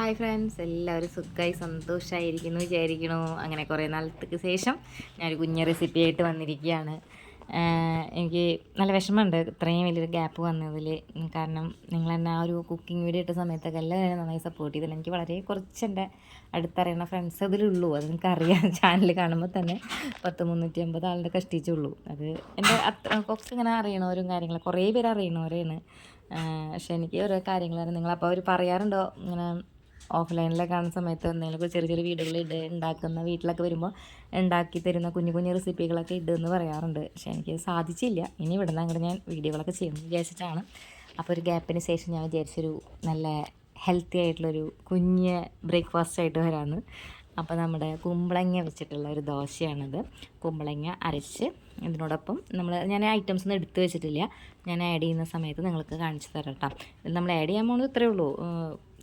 Hi friends എല്ലാവരും സുഖമായി സന്തോഷമായിരിക്കുന്നു വിചാരിക്കുന്നു. അങ്ങനെ കുറേ നാളത്തേക്ക് ശേഷം ഞാനൊരു കുഞ്ഞ റെസിപ്പി ആയിട്ട് വന്നിരിക്കുകയാണ്. എനിക്ക് നല്ല വിഷമമുണ്ട് ഇത്രയും വലിയൊരു ഗ്യാപ്പ് വന്നതിൽ കാരണം നിങ്ങൾ എന്നെ ആ ഒരു കുക്കിംഗ് വീഡിയോ ഇട്ട സമയത്തൊക്കെ എല്ലാവരും നന്നായി സപ്പോർട്ട് ചെയ്തില്ല. എനിക്ക് വളരെ കുറച്ച് എന്റെ അടുത്തറിയണ ഫ്രണ്ട്സ് അതിലുള്ളൂ. അത് എനിക്കറിയാം. ചാനൽ കാണുമ്പോൾ തന്നെ പത്ത് മുന്നൂറ്റി അമ്പത് ആളുടെ കഷ്ടിച്ചുള്ളൂ. അത് എന്റെ അത്ര കുറച്ച് ഇങ്ങനെ അറിയണവരും കാര്യങ്ങളും കുറേ പേര് അറിയണവരാണ്. പക്ഷേ എനിക്ക് ഓരോ കാര്യങ്ങളാണ് നിങ്ങളപ്പോൾ അവർ പറയാറുണ്ടോ? ഇങ്ങനെ ഓഫ്ലൈനിലൊക്കെ കാണുന്ന സമയത്ത് എന്തെങ്കിലുമൊക്കെ ചെറിയ ചെറിയ വീടുകളിൽ ഇട് ഉണ്ടാക്കുന്ന വീട്ടിലൊക്കെ വരുമ്പോൾ ഉണ്ടാക്കി തരുന്ന കുഞ്ഞു കുഞ്ഞു റെസിപ്പികളൊക്കെ ഇടുമെന്ന് പറയാറുണ്ട്. പക്ഷേ എനിക്ക് സാധിച്ചില്ല. ഇനി ഇവിടെ നിന്ന് അങ്ങോട്ട് ഞാൻ വീഡിയോകളൊക്കെ ചെയ്യുമെന്ന് വിചാരിച്ചിട്ടാണ്. അപ്പോൾ ഒരു ഗ്യാപ്പിന് ശേഷം ഞാൻ വിചാരിച്ചൊരു നല്ല ഹെൽത്തി ആയിട്ടുള്ളൊരു കുഞ്ഞ് ബ്രേക്ക്ഫാസ്റ്റ് ആയിട്ട് വരാമെന്ന് അപ്പോൾ നമ്മുടെ കുമ്പളങ്ങ വെച്ചിട്ടുള്ള ഒരു ദോശയാണിത്. കുമ്പളങ്ങ അരച്ച് ഇതിനോടൊപ്പം നമ്മൾ ഞാൻ ഐറ്റംസ് ഒന്നും എടുത്തു വെച്ചിട്ടില്ല. ഞാൻ ആഡ് ചെയ്യുന്ന സമയത്ത് നിങ്ങൾക്ക് കാണിച്ചു തരാം കേട്ടോ. നമ്മൾ ആഡ് ചെയ്യാൻ പോകുന്നത് ഇത്രയേ ഉള്ളൂ.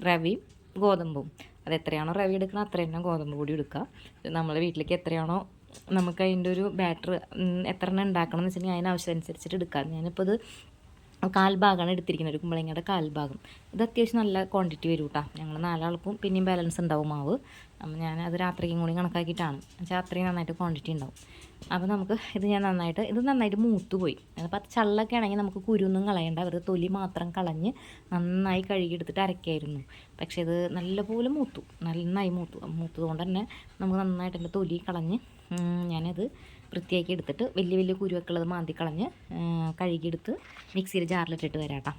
റവയും ഗോതമ്പും. അത് എത്രയാണോ റവി എടുക്കണം അത്ര തന്നെ ഗോതമ്പ് പൊടി എടുക്കുക. നമ്മളെ വീട്ടിലേക്ക് എത്രയാണോ നമുക്ക് അതിന്റെ ഒരു ബാറ്റർ എത്ര എണ്ണം ഉണ്ടാക്കണം എന്ന് വെച്ചിട്ടുണ്ടെങ്കിൽ അതിനനുസരിച്ചിട്ട് എടുക്കാം. ഞാനിപ്പോൾ ഇത് കാൽഭാഗമാണ് എടുത്തിരിക്കുന്നത്. ഒരു കുമ്പളങ്ങയുടെ കാൽഭാഗം ഇത് അത്യാവശ്യം നല്ല ക്വാണ്ടിറ്റി വരും കേട്ടോ ഞങ്ങൾ നാലാൾക്കും പിന്നെയും ബാലൻസ് ഉണ്ടാവും മാവ്. അപ്പം ഞാൻ അത് രാത്രിക്കും കൂടി കണക്കാക്കിയിട്ടാണ്. എന്നുവെച്ചാൽ അത്രയും നന്നായിട്ട് ക്വാണ്ടിറ്റി ഉണ്ടാവും. അപ്പോൾ നമുക്ക് ഇത് ഞാൻ നന്നായിട്ട് ഇത് നന്നായിട്ട് മൂത്ത് പോയി അപ്പോൾ ചള്ളൊക്കെ ആണെങ്കിൽ നമുക്ക് കുരുന്നും കളയണ്ട. വെറുതെ തൊലി മാത്രം കളഞ്ഞ് നന്നായി കഴുകിയെടുത്തിട്ട് അരക്കായിരുന്നു. പക്ഷേ ഇത് നല്ലപോലെ മൂത്തു. നന്നായി മൂത്തു. മൂത്തത് കൊണ്ട് തന്നെ നമുക്ക് നന്നായിട്ട് എന്റെ തൊലി കളഞ്ഞ് ഞാനത് വൃത്തിയാക്കി എടുത്തിട്ട് വലിയ വലിയ കുരുവൊക്കെ ഉള്ളത് മാന്തി കളഞ്ഞ് കഴുകിയെടുത്ത് മിക്സിയിൽ ജാറിലിട്ടിട്ട് വരാം കേട്ടോ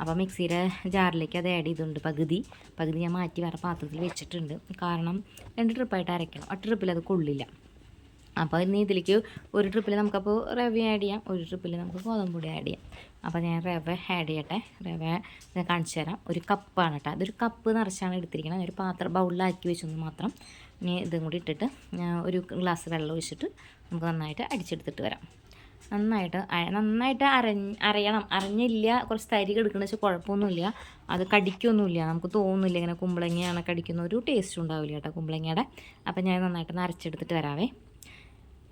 അപ്പോൾ മിക്സിയുടെ ജാറിലേക്ക് അത് ആഡ് ചെയ്തിട്ടുണ്ട് പകുതി. പകുതി ഞാൻ മാറ്റി വേറെ പാത്രത്തിൽ വെച്ചിട്ടുണ്ട്. കാരണം രണ്ട് ട്രിപ്പായിട്ട് അരയ്ക്കണം ആ ട്രിപ്പിൽ അത് കൊള്ളില്ല. അപ്പോൾ ഇനി ഇതിലേക്ക് ഒരു ട്രിപ്പിൽ നമുക്കപ്പോൾ റവ ആഡ് ചെയ്യാം. ഒരു ട്രിപ്പിൽ നമുക്ക് ഗോതമ്പ് പൊടി ആഡ് ചെയ്യാം. അപ്പോൾ ഞാൻ റവ ആഡ് ചെയ്യട്ടെ. റവ ഞാൻ കാണിച്ചു തരാം. ഒരു കപ്പാണ് കേട്ടോ. അതൊരു കപ്പ് നിറച്ചാണ് എടുത്തിരിക്കുന്നത് ഒരു പാത്രം ബൗളിലാക്കി വെച്ചൊന്ന് മാത്രം ഇനി ഇതും കൂടി ഇട്ടിട്ട് ഞാൻ ഒരു ഗ്ലാസ് വെള്ളം ഒഴിച്ചിട്ട് നമുക്ക് നന്നായിട്ട് അടിച്ചെടുത്തിട്ട് വരാം. നന്നായിട്ട് നന്നായിട്ട് അരഞ്ഞ് അരയണം. അരഞ്ഞില്ല. കുറച്ച് തരി എടുക്കണമെന്ന് വെച്ചാൽ കുഴപ്പമൊന്നുമില്ല. അത് കടിക്കൊന്നുമില്ല. നമുക്ക് തോന്നുന്നില്ല ഇങ്ങനെ കുമ്പളങ്ങയാണ് കടിക്കുന്ന ഒരു ടേസ്റ്റ് ഉണ്ടാവില്ല കേട്ടോ കുമ്പളങ്ങയുടെ. അപ്പം ഞാൻ നന്നായിട്ട് അരച്ചെടുത്തിട്ട് വരാവേ.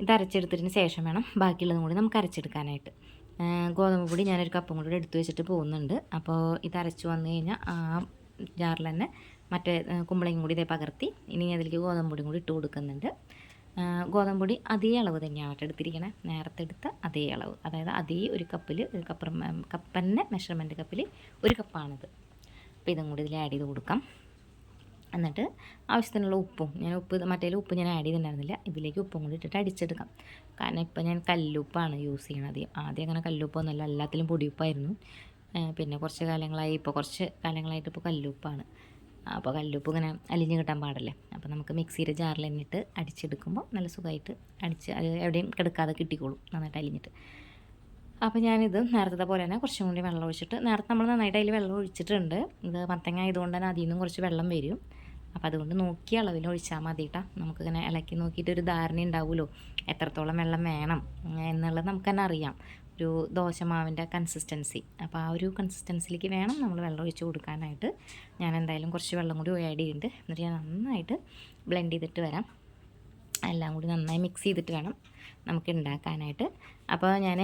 ഇത് അരച്ചെടുത്തതിന് ശേഷം വേണം ബാക്കിയുള്ളതും കൂടി നമുക്ക് അരച്ചെടുക്കാനായിട്ട്. ഗോതമ്പ് പൊടി ഞാനൊരു കപ്പും കൂടി എടുത്തു വെച്ചിട്ട് പോകുന്നുണ്ട്. അപ്പോൾ ഇത് അരച്ചു വന്നു കഴിഞ്ഞാൽ ആ ജാറിൽ തന്നെ മറ്റേ കുമ്പളയും കൂടി ഇതേ പകർത്തി ഇനി അതിലേക്ക് ഗോതമ്പ് പൊടിയും കൂടി ഇട്ട് കൊടുക്കുന്നുണ്ട്. ഗോതമ്പ് പൊടി അതേ അളവ് തന്നെയാണ് എടുത്തിരിക്കണേ. നേരത്തെ എടുത്ത അതേ അളവ്. അതായത് അതേ ഒരു കപ്പിൽ ഒരു കപ്പ് കപ്പന്നെ മെഷർമെന്റ് കപ്പിൽ ഒരു കപ്പാണിത്. അപ്പോൾ ഇതും കൂടി ഇതിൽ ആഡ് ചെയ്ത് കൊടുക്കാം. എന്നിട്ട് ആവശ്യത്തിനുള്ള ഉപ്പും ഞാൻ ഉപ്പ് മറ്റേ ഉപ്പ് ഞാൻ ആഡ് ചെയ്തിട്ടുണ്ടായിരുന്നില്ല. ഇതിലേക്ക് ഉപ്പും കൂടി ഇട്ടിട്ട് അടിച്ചെടുക്കാം. കാരണം ഇപ്പം ഞാൻ കല്ലുപ്പാണ് യൂസ് ചെയ്യണത്. ആദ്യം അങ്ങനെ കല്ലുപ്പൊന്നുമല്ല എല്ലാത്തിലും പൊടിയുപ്പായിരുന്നു. പിന്നെ കുറച്ച് കാലങ്ങളായി ഇപ്പോൾ കുറച്ച് കാലങ്ങളായിട്ട് ഇപ്പോൾ കല്ലുപ്പാണ്. അപ്പോൾ കല്ലുപ്പ് ഇങ്ങനെ അലിഞ്ഞ് കിട്ടാൻ പാടില്ലേ? അപ്പോൾ നമുക്ക് മിക്സിയുടെ ജാറിൽ എന്നിട്ട് അടിച്ചെടുക്കുമ്പോൾ നല്ല സുഖമായിട്ട് അടിച്ച് അത് എവിടെയും കിടക്കാതെ കിട്ടിക്കോളും നന്നായിട്ട് അലിഞ്ഞിട്ട്. അപ്പോൾ ഞാനിത് നേരത്തെ പോലെ തന്നെ കുറച്ചും കൂടി വെള്ളം ഒഴിച്ചിട്ട് നേരത്തെ നമ്മൾ നന്നായിട്ട് അതിൽ വെള്ളം ഒഴിച്ചിട്ടുണ്ട്. ഇത് മത്തങ്ങ ആയതുകൊണ്ട് തന്നെ അതിൽ നിന്നും കുറച്ച് വെള്ളം വരും. അപ്പോൾ അതുകൊണ്ട് നോക്കിയ അളവിൽ ഒഴിച്ചാൽ മതി കേട്ടോ നമുക്കിങ്ങനെ ഇളക്കി നോക്കിയിട്ട് ഒരു ധാരണ ഉണ്ടാവുമല്ലോ. എത്രത്തോളം വെള്ളം വേണം എന്നുള്ളത് നമുക്ക് തന്നെ അറിയാം. ഒരു ദോശമാവിന്റെ കൺസിസ്റ്റൻസി അപ്പോൾ ആ ഒരു കൺസിസ്റ്റൻസിലേക്ക് വേണം നമ്മൾ വെള്ളം ഒഴിച്ച് കൊടുക്കാനായിട്ട്. ഞാൻ എന്തായാലും കുറച്ച് വെള്ളം കൂടി ആഡ് ചെയ്യുന്നുണ്ട് എന്നിട്ട് ഞാൻ നന്നായിട്ട് ബ്ലെൻഡ് ചെയ്തിട്ട് വരാം. എല്ലാം കൂടി നന്നായി മിക്സ് ചെയ്തിട്ട് വേണം. നമുക്ക് ഉണ്ടാക്കാനായിട്ട് അപ്പോൾ ഞാൻ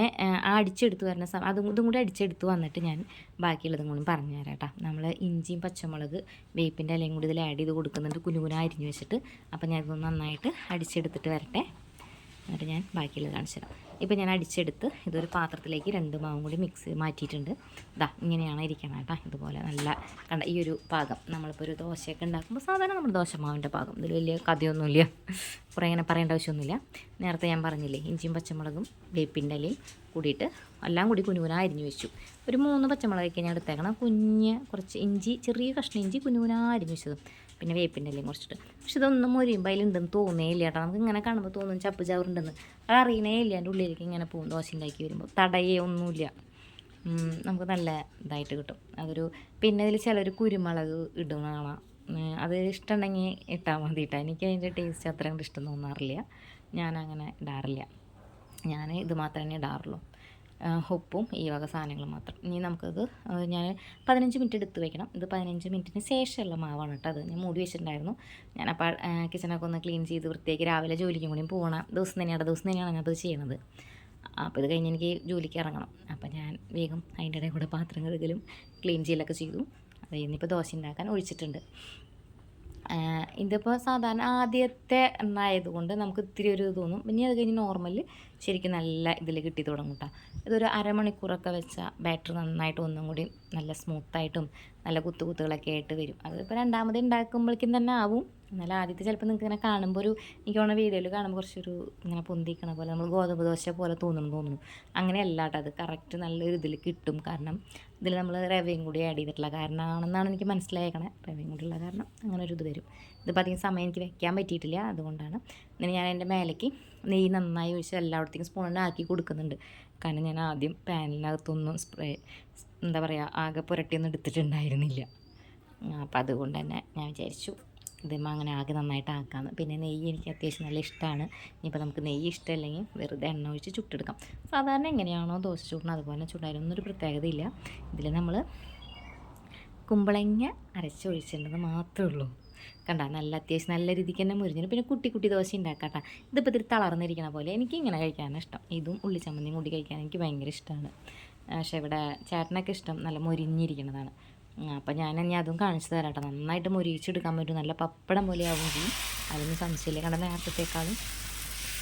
ആ അടിച്ചെടുത്ത് വരുന്ന സമയം അതും ഇതും കൂടി അടിച്ചെടുത്ത് വന്നിട്ട് ഞാൻ ബാക്കിയുള്ളതും കൂടി പറഞ്ഞു തരാം കേട്ടോ. നമ്മൾ ഇഞ്ചിയും പച്ചമുളക് വേപ്പിന്റെ ഇലയും കൂടി ഇതിൽ ആഡ് ചെയ്ത് കൊടുക്കുന്നുണ്ട്. കുനുകുന അരിഞ്ഞ് വെച്ചിട്ട്. അപ്പോൾ ഞാൻ ഇതൊന്ന് നന്നായിട്ട് അടിച്ചെടുത്തിട്ട് വരട്ടെ. എന്നിട്ട് ഞാൻ ബാക്കിയുള്ളത് കാണിച്ചു തരാം. ഇപ്പോൾ ഞാൻ അടിച്ചെടുത്ത് ഇതൊരു പാത്രത്തിലേക്ക് രണ്ട് മാവും കൂടി മിക്സ് മാറ്റിയിട്ടുണ്ട്. ഇതാ ഇങ്ങനെയാണ് ഇരിക്കണം കേട്ടോ. ഇതുപോലെ നല്ല കണ്ട ഈ ഒരു പാകം. നമ്മളിപ്പോൾ ഒരു ദോശയൊക്കെ ഉണ്ടാക്കുമ്പോൾ സാധാരണ നമ്മുടെ ദോശമാവിന്റെ പാകം. ഇതിൽ വലിയ കഥയൊന്നുമില്ല. കുറേ ഇങ്ങനെ പറയേണ്ട ആവശ്യമൊന്നുമില്ല. നേരത്തെ ഞാൻ പറഞ്ഞില്ലേ ഇഞ്ചിയും പച്ചമുളകും വേപ്പിന്റെ ഇലയും കൂടിയിട്ട് എല്ലാം കൂടി കുനുകുനാ അരിഞ്ഞു വെച്ചു. ഒരു മൂന്ന് പച്ചമുളകൊക്കെ ഞാൻ എടുത്തേക്കണം കുഞ്ഞ് കുറച്ച് ഇഞ്ചി ചെറിയ കഷ്ണം ഇഞ്ചി കുനുകുനാ അരിഞ്ഞു വെച്ചതും. പിന്നെ വേപ്പിന്റെ കുറച്ചിട്ട്. പക്ഷെ ഇതൊന്നും മുരിയും അതിലുണ്ടെന്ന് തോന്നേ ഇല്ല കേട്ടോ. നമുക്ക് ഇങ്ങനെ കാണുമ്പോൾ തോന്നും ചപ്പ് ചവറുണ്ടെന്ന്. അത് അറിയണേ ഇല്ല. എന്റെ ഉള്ളിലേക്ക് ഇങ്ങനെ പോകും. ദോശ ഉണ്ടാക്കി വരുമ്പോൾ തടയേ ഒന്നുമില്ല. നമുക്ക് നല്ല ഇതായിട്ട് കിട്ടും. അതൊരു പിന്നെ ഇതിൽ ചിലർ കുരുമുളക് ഇടുന്ന കാണാം അത് ഇഷ്ടമുണ്ടെങ്കിൽ ഇട്ടാൽ മതി കേട്ടോ. എനിക്ക് അതിന്റെ ടേസ്റ്റ് അത്ര കണ്ട് ഇഷ്ടം തോന്നാറില്ല. ഞാനങ്ങനെ ഇടാറില്ല. ഞാൻ ഇത് മാത്രമേ ഇടാറുള്ളൂ. ഉപ്പും ഈ വക സാധനങ്ങൾ മാത്രം. ഇനി നമുക്കത് ഞാൻ പതിനഞ്ച് മിനിറ്റ് എടുത്ത് വെക്കണം. ഇത് പതിനഞ്ച് മിനിറ്റിന് ശേഷമുള്ള മാവാണ് കേട്ടോ അത്. ഞാൻ മൂടി വെച്ചിട്ടുണ്ടായിരുന്നു. ഞാനപ്പോൾ കിച്ചണൊക്കെ ഒന്ന് ക്ലീൻ ചെയ്ത് വൃത്തിയാക്കി രാവിലെ ജോലിക്കും കൂടിയും പോകണം. ദിവസം തന്നെയാണ് ദിവസം തന്നെയാണ് ഞാനത് ചെയ്യണത്. അപ്പോൾ ഇത് കഴിഞ്ഞ് എനിക്ക് ജോലിക്ക് ഇറങ്ങണം. അപ്പോൾ ഞാൻ വേഗം അതിന്റെ ഇടയിൽ കൂടെ പാത്രം കഴുകലും ക്ലീൻ ചെയ്യലൊക്കെ ചെയ്തു. അത് ഇന്നിപ്പോൾ ദോശ ഉണ്ടാക്കാൻ ഒഴിച്ചിട്ടുണ്ട്. ഇതിപ്പോൾ സാധാരണ ആദ്യത്തെ എണ്ണ ആയതുകൊണ്ട് നമുക്ക് ഇത്തിരി ഒരു ഇത് തോന്നും. പിന്നെ അത് കഴിഞ്ഞ് നോർമൽ ശരിക്കും നല്ല ഇതിൽ കിട്ടി തുടങ്ങും കേട്ടോ ഇതൊരു അരമണിക്കൂറൊക്കെ വെച്ചാൽ ബാറ്റർ നന്നായിട്ട് ഒന്നും കൂടി നല്ല സ്മൂത്തായിട്ടും നല്ല കുത്തു കുത്തുകളൊക്കെ ആയിട്ട് വരും. അതിപ്പോൾ രണ്ടാമത് ഉണ്ടാക്കുമ്പോഴേക്കും തന്നെ ആവും. എന്നാലും ആദ്യത്തെ ചിലപ്പോൾ നിങ്ങൾക്ക് ഇങ്ങനെ കാണുമ്പോൾ ഒരു എനിക്ക് തോന്നുന്ന വീഡിയോയിൽ കാണുമ്പോൾ കുറച്ചൊരു ഇങ്ങനെ പൊന്തിക്കണ പോലെ നമ്മൾ ഗോതമ്പ് ദോശ പോലെ തോന്നുന്നു തോന്നുന്നു. അങ്ങനെയല്ല കേട്ടോ അത്. കറക്റ്റ് നല്ലൊരു ഇതിൽ കിട്ടും. കാരണം ഇതിൽ നമ്മൾ റവയും കൂടി ആഡ് ചെയ്തിട്ടുള്ള കാരണമാണെന്നാണ് എനിക്ക് മനസ്സിലായേക്കണേ. റവയും കൂടി ഉള്ള കാരണം അങ്ങനെ ഒരു ഇത് വരും. ഇതിപ്പോൾ അധികം സമയം എനിക്ക് വെക്കാൻ പറ്റിയിട്ടില്ല. അതുകൊണ്ടാണ് ഇങ്ങനെ ഞാൻ എന്റെ മേലേക്ക് നെയ്യ് നന്നായി ഒഴിച്ച് എല്ലായിടത്തേക്കും സ്പൂണിനെ ആക്കി കൊടുക്കുന്നുണ്ട്. കാരണം ഞാൻ ആദ്യം പാനിനകത്തൊന്നും സ്പ്രേ എന്താ പറയുക ആകെ പുരട്ടിയൊന്നും എടുത്തിട്ടുണ്ടായിരുന്നില്ല. അപ്പം അതുകൊണ്ട് തന്നെ ഞാൻ വിചാരിച്ചു ഇതുമ്മ അങ്ങനെ ആകെ നന്നായിട്ട് ആക്കാമെന്ന് പിന്നെ നെയ്യ് എനിക്ക് അത്യാവശ്യം നല്ല ഇഷ്ടമാണ് ഇനിയിപ്പോൾ നമുക്ക് നെയ്യ് ഇഷ്ടമല്ലെങ്കിൽ വെറുതെ എണ്ണ ഒഴിച്ച് ചുട്ടെടുക്കാം. സാധാരണ എങ്ങനെയാണോ ദോശ ചൂടണം അതുപോലെ ചൂടാനൊന്നും ഒരു പ്രത്യേകതയില്ല. ഇതിൽ നമ്മൾ കുമ്പളങ്ങ അരച്ചൊഴിച്ചിട്ടുണ്ടെന്ന് മാത്രമേ ഉള്ളൂ. കണ്ട? നല്ല അത്യാവശ്യം നല്ല രീതിക്ക് തന്നെ മുരിഞ്ഞു പിന്നെ കുട്ടി കുട്ടി ദോശ ഉണ്ടാക്കാട്ടാ ഇതിപ്പോൾ ഇത്തിരി തളർന്നിരിക്കണ പോലെ എനിക്ക് ഇങ്ങനെ കഴിക്കാനാണ് ഇഷ്ടം. ഇതും ഉള്ളി ചമ്മന്തിയും കൂടി കഴിക്കാൻ എനിക്ക് ഭയങ്കര ഇഷ്ടമാണ് പക്ഷേ ഇവിടെ ചേട്ടനൊക്കെ ഇഷ്ടം നല്ല മൊരിഞ്ഞിരിക്കണതാണ്. അപ്പം ഞാൻ ഇനി അതും കാണിച്ചു തരാം കേട്ടോ നന്നായിട്ട് മുരിച്ചെടുക്കാൻ പറ്റും. നല്ല പപ്പടം പോലെ ആവും ചെയ്യും അതൊന്നും സംശയമില്ല കണ്ട നേരത്തേക്കാളും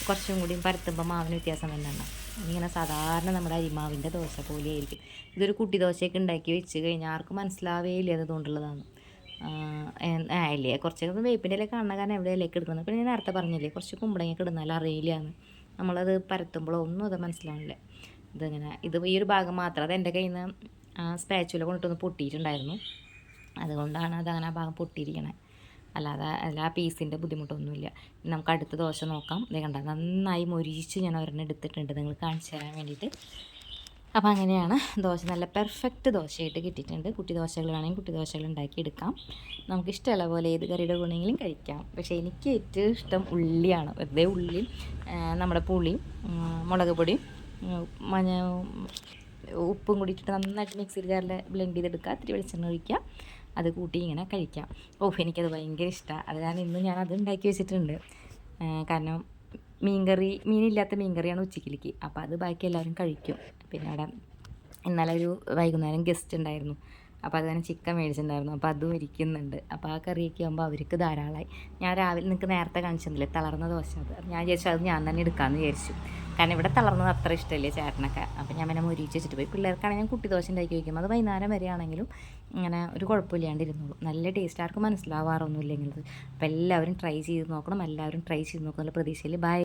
കുറച്ചും കൂടിയും പരത്തുമ്പോൾ മാവിന് വ്യത്യാസം വരുന്നുണ്ടാവും ഇങ്ങനെ സാധാരണ നമ്മുടെ അരിമാവിന്റെ ദോശ പോലെയായിരിക്കും. ഇതൊരു കുട്ടി ദോശയൊക്കെ ഉണ്ടാക്കി വെച്ച് കഴിഞ്ഞാൽ ആർക്കും മനസ്സിലാവേ ഇല്ല അത് ഇതുകൊണ്ടുള്ളതാണ് ആ ഇല്ലേ? കുറച്ചൊക്കെ വേപ്പിന്റെ ഇല കാണുന്ന കാരണം എവിടെ ഇലയൊക്കെ എടുക്കുന്നത്? പിന്നെ ഞാൻ നേരത്തെ പറഞ്ഞില്ലേ കുറച്ച് കുമ്പളങ്ങയൊക്കെ അറിയില്ല എന്ന് നമ്മളത് പരത്തുമ്പോഴോ ഒന്നും അത് മനസ്സിലാവില്ല ഇതിങ്ങനെ ഇത് ഈ ഒരു ഭാഗം മാത്രം. അത് എന്റെ കയ്യിൽ നിന്ന് ആ സ്പാച്ചുല കൊണ്ടിട്ടൊന്ന് പൊട്ടിയിട്ടുണ്ടായിരുന്നു. അതുകൊണ്ടാണ് അത് അങ്ങനെ ആ ഭാഗം പൊട്ടിയിരിക്കണേ. അല്ലാതെ അല്ല ആ പീസിന്റെ ബുദ്ധിമുട്ടൊന്നുമില്ല. നമുക്ക് അടുത്ത ദോശ നോക്കാം. ഇത് കണ്ട നന്നായി മൊരിച്ച് ഞാൻ ഒരെണ്ണം എടുത്തിട്ടുണ്ട്. നിങ്ങൾ കാണിച്ചു തരാൻ വേണ്ടിയിട്ട്. അപ്പോൾ അങ്ങനെയാണ് ദോശ നല്ല പെർഫെക്റ്റ് ദോശയായിട്ട് കിട്ടിയിട്ടുണ്ട്. കുട്ടി ദോശകൾ വേണമെങ്കിൽ കുട്ടി ദോശകൾ ഉണ്ടാക്കി എടുക്കാം. നമുക്ക് ഇഷ്ടമുള്ള പോലെ ഏത് കറിയുടെ ഗുണമെങ്കിലും കഴിക്കാം. പക്ഷേ എനിക്ക് ഏറ്റവും ഇഷ്ടം ഉള്ളിയാണ്. വെറുതെ ഉള്ളി നമ്മുടെ പുളി മുളക് പൊടിയും മഞ്ഞ ഉപ്പും കൂടിയിട്ട് നന്നായിട്ട് മിക്സിയിൽ ജാറിൽ ബ്ലെൻഡ് ചെയ്തെടുക്കുക. ഇത്തിരി വെളിച്ചെണ്ണ ഒഴിക്കുക. അത് കൂട്ടി ഇങ്ങനെ കഴിക്കാം. ഓ എനിക്കത് ഭയങ്കര ഇഷ്ടമാണ് അത് ഞാൻ ഇന്ന് ഞാൻ അത് ഉണ്ടാക്കി വെച്ചിട്ടുണ്ട്. കാരണം മീൻകറി മീനില്ലാത്ത മീൻകറിയാണ് ഉച്ചക്കിലേക്ക്. അപ്പോൾ അത് ബാക്കി എല്ലാവരും കഴിക്കും. പിന്നെ അവിടെ ഇന്നലെ ഒരു വൈകുന്നേരം ഗസ്റ്റ് ഉണ്ടായിരുന്നു. അപ്പോൾ അത് തന്നെ ചിക്കൻ മേടിച്ചിട്ടുണ്ടായിരുന്നു. അപ്പോൾ അതും ഇരിക്കുന്നുണ്ട്. അപ്പോൾ ആ കറിയൊക്കെ ആകുമ്പോൾ അവർക്ക് ധാരാളമായി ഞാൻ രാവിലെ നിങ്ങൾക്ക് നേരത്തെ കാണിച്ചിരുന്നില്ലേ? തളർന്ന ദോശ അത്. ഞാൻ വിചാരിച്ചു അത് ഞാൻ തന്നെ എടുക്കാമെന്ന് വിചാരിച്ചു. കാരണം ഇവിടെ തളർന്നത് അത്ര ഇഷ്ടമല്ലേ ചേട്ടനൊക്കെ. അപ്പോൾ ഞാൻ പിന്നെ മുരിച്ച് വെച്ചിട്ട് പോയി. പിള്ളേർക്കാണെങ്കിൽ ഞാൻ കുട്ടി ദോശ ഉണ്ടാക്കി വയ്ക്കും അത് വൈകുന്നേരം വരെയാണെങ്കിലും ഇങ്ങനെ ഒരു കുഴപ്പമില്ലാണ്ട് ഇരുന്നോളും നല്ല ടേസ്റ്റ് ആർക്കും മനസ്സിലാവാറൊന്നുമില്ലെങ്കിൽ അപ്പോൾ എല്ലാവരും ട്രൈ ചെയ്ത് നോക്കണം. എല്ലാവരും ട്രൈ ചെയ്ത് നോക്കണം. എന്നുള്ള പ്രതീക്ഷയിൽ. ബൈ